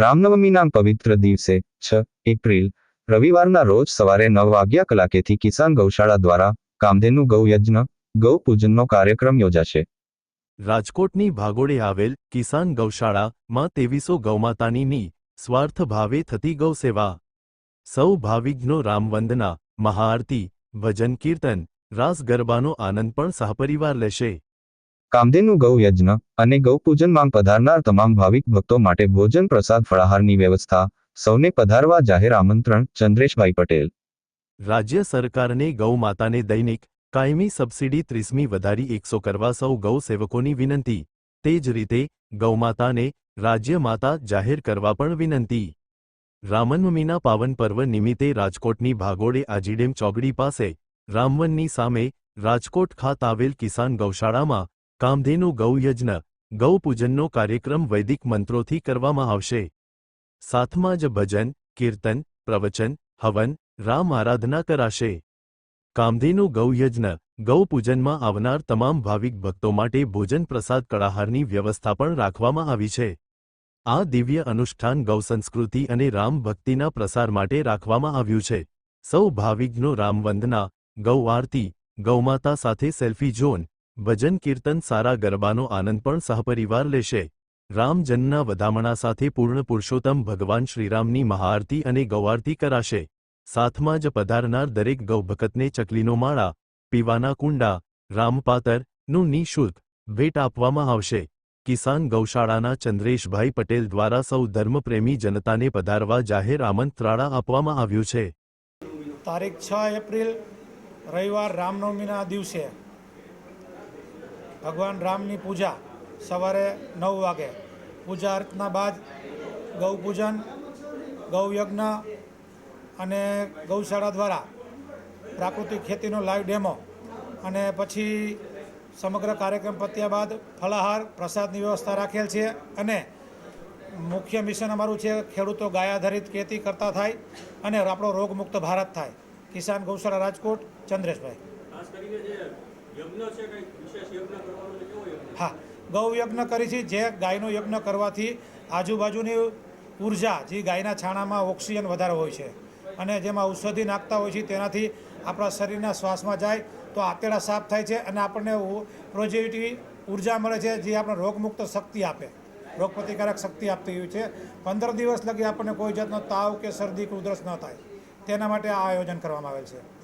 રામનવમીના પવિત્ર દિવસે છ એપ્રિલ, રવિવારના રોજ સવારે નવ વાગ્યા કલાકેથી કિસાન ગૌશાળા દ્વારા કામધેનુ ગૌયજ્ઞ ગૌ પૂજનનો કાર્યક્રમ યોજાશે. રાજકોટની ભાગોળે આવેલ કિસાન ગૌશાળામાં તેવીસો ગૌમાતાની ની સ્વાર્થ ભાવે થતી ગૌસેવા સૌ ભાવિજ્ઞો રામવંદના, મહાઆરતી, ભજન કીર્તન, રાસ ગરબાનો આનંદ પણ સહપરિવાર લેશે. કામધેનુ ગૌ યજ્ઞ અને ગૌપૂજન માંગ પધારનાર તમામ ભાવિક ભક્તો માટે ભોજન પ્રસાદ ફળાહારની વ્યવસ્થા સૌને પધારવા જાહેર આમંત્રણ ચંદ્રેશભાઈ પટેલ. રાજ્ય સરકારને ગૌ માતાને દૈનિક કાયમી સબસિડી ત્રીસમી વધારી એકસો કરવા સૌ ગૌ સેવકોની વિનંતી. તે જ રીતે ગૌમાતાને રાજ્ય માતા જાહેર કરવા પણ વિનંતી. રામનવમીના પાવન પર્વ નિમિત્તે રાજકોટની ભાગોળે આજીડેમ ચોગડી પાસે રામવનની સામે રાજકોટ ખાત આવેલ કિસાન ગૌશાળામાં કામધેનુ ગૌયજ્ઞ ગૌ પૂજનનો કાર્યક્રમ વૈદિક મંત્રોથી કરવામાં આવશે. સાથમાં જ ભજન, કીર્તન, પ્રવચન, હવન, રામ આરાધના કરાશે. કામધેનુ ગૌયજ્ઞ ગૌ પૂજનમાં આવનાર તમામ ભાવિક ભક્તો માટે ભોજન પ્રસાદ કળાહારની વ્યવસ્થા પણ રાખવામાં આવી છે. આ દિવ્ય અનુષ્ઠાન ગૌસંસ્કૃતિ અને રામ ભક્તિના પ્રસાર માટે રાખવામાં આવ્યું છે. સૌ ભાવિકનો રામવંદના ગૌ આરતી ગૌમાતા સાથે સેલ્ફી ઝોન ભજન કીર્તન સારા ગરબાનો આનંદ પણ સહપરિવાર લેશે. રામજનના વધામણા સાથે પૂર્ણ પુરુષોત્તમ ભગવાન શ્રીરામની મહાઆરતી અને ગૌઆરતી કરાશે. સાથમાં જ પધારનાર દરેક ગૌભકતને ચકલીનો માળા, પીવાના કુંડા, રામપાતરનું નિઃશુલ્ક ભેટ આપવામાં આવશે. કિસાન ગૌશાળાના ચંદ્રેશભાઈ પટેલ દ્વારા સૌ ધર્મપ્રેમી જનતાને પધારવા જાહેર આમંત્રાળા આપવામાં આવ્યું છે. તારીખ છ એપ્રિલ રવિવાર રામનવમીના દિવસે ભગવાન રામની પૂજા સવારે નવ વાગે. પૂજા અર્ચના બાદ ગૌ પૂજન ગૌયજ્ઞ અને ગૌશાળા દ્વારા પ્રાકૃતિક ખેતીનો લાઈવ ડેમો અને પછી સમગ્ર કાર્યક્રમ પત્યા બાદ ફલાહાર, પ્રસાદની વ્યવસ્થા રાખેલ છે અને મુખ્ય મિશન અમારું છે ખેડૂતો ગાય આધારિત ખેતી કરતા થાય અને આપણો રોગમુક્ત ભારત થાય. કિસાન ગૌશાળા રાજકોટ, ચંદ્રેશભાઈ. હા. ગૌ યજ્ઞ કરી છે. જે ગાયનો યજ્ઞ કરવાથી આજુબાજુની ઊર્જા, જે ગાયના છાણામાં ઓક્સિજન વધારે હોય છે અને જેમાં ઔષધિ નાખતા હોય છે, તેનાથી આપણા શરીરના શ્વાસમાં જાય તો આંતેડા સાફ થાય છે અને આપણને પોઝિટિવ ઊર્જા મળે છે, જે આપણે રોગમુક્ત શક્તિ આપે. રોગ પ્રતિકારક શક્તિ આપતી હોય છે. પંદર દિવસ લગી આપણને કોઈ જાતનો તાવ કે શરદી કે ઉધરસ ન થાય. તેના માટે આ આયોજન કરવામાં આવેલ છે.